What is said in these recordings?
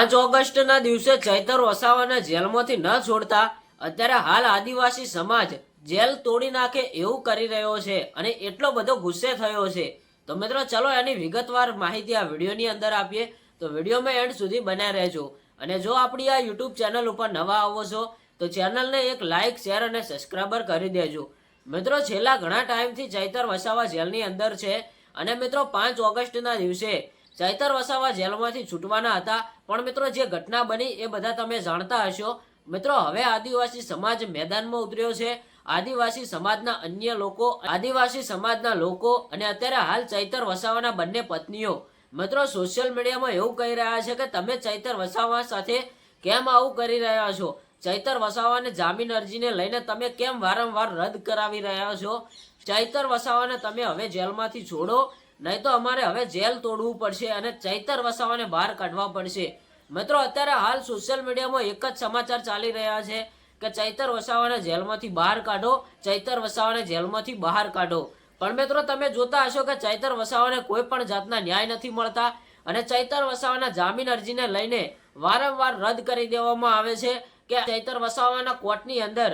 પાંચ ઓગસ્ટના દિવસે ચૈતર વસાવાને જેલમાંથી ન છોડતા અત્યારે હાલ આદિવાસી સમાજ જેલ તોડી નાખે એવું કરી રહ્યો છે અને એટલો બધો ગુસ્સે થયો છે. તો મિત્રો ચલો એની વિગતવાર માહિતી આ વિડીયોની અંદર આપીએ. તો વિડીયોમાં એન્ડ સુધી બન્યા રહેજો. અને જો આપણી આ યુટ્યુબ ચેનલ ઉપર નવા આવો છો, તો ચેનલને એક લાઇક શેર અને સબસ્ક્રાઈબર કરી દેજો. મિત્રો છેલ્લા ઘણા ટાઈમથી ચૈતર વસાવા જેલની અંદર છે. અને મિત્રો પાંચ ઓગસ્ટના દિવસે ચૈતર વસાવા જેલમાંથી છૂટવાના હતા. પણ મિત્રો, જે ઘટના બની એ બધા તમે જાણતા હશો. મિત્રો, હવે આદિવાસી સમાજ મેદાનમાં ઉતર્યો છે. આદિવાસી સમાજના અન્ય લોકો, આદિવાસી સમાજના લોકો અને અત્યારે હાલ ચૈતર વસાવાના બંને પત્નીઓ. મિત્રો, સોશિયલ મીડિયામાં એવું કહી રહ્યા છે કે તમે ચૈતર વસાવા સાથે કેમ આવું કરી રહ્યા છો? ચૈતર વસાવાને જામીન અરજીને લઈને તમે કેમ વારંવાર રદ કરાવી રહ્યા છો? ચૈતર વસાવાને તમે હવે જેલમાંથી છોડો. નહીં તો અમારે હવે જેલ તોડવું પડશે અને ચૈતર વસાવાને બહાર કાઢવા પડશે. મિત્રો, અત્યારે હાલ સોશિયલ મીડિયામાં એક જ સમાચાર ચાલી રહ્યા છે કે ચૈતર વસાવાને જેલમાંથી બહાર કાઢો, ચૈતર વસાવાને જેલમાંથી બહાર કાઢો. પણ મિત્રો, તમે જોતા હશો કે ચૈતર વસાવાને કોઈ પણ જાતના ન્યાય નથી મળતા અને ચૈતર વસાવાના જામીન અરજીને લઈને વારંવાર રદ કરી દેવામાં આવે છે કે ચૈતર વસાવાના કોર્ટની અંદર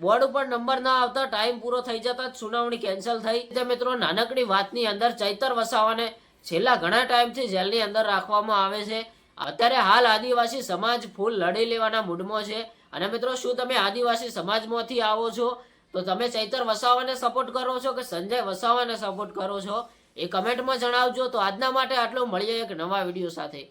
બોર્ડ ઉપર નંબર ના આવતા ટાઈમ પૂરો થઈ જતા જ સુનાવણી કેન્સલ થઈ. તે મિત્રો નાનકડી વાતની અંદર ચૈતર વસાવાને છેલ્લા ઘણા ટાઈમથી જેલની અંદર રાખવામાં આવે છે. અત્યારે હાલ આદિવાસી સમાજ ફૂલ લડી લેવાના મૂડમાં છે. અને મિત્રો, શું તમે આદિવાસી સમાજમાંથી આવો છો? તો તમે ચૈતર વસાવાને સપોર્ટ કરો છો કે સંજય વસાવાને સપોર્ટ કરો છો? એ કમેન્ટમાં જણાવજો. તો આજના માટે આટલો, મળીએ એક નવા વીડિયો સાથે.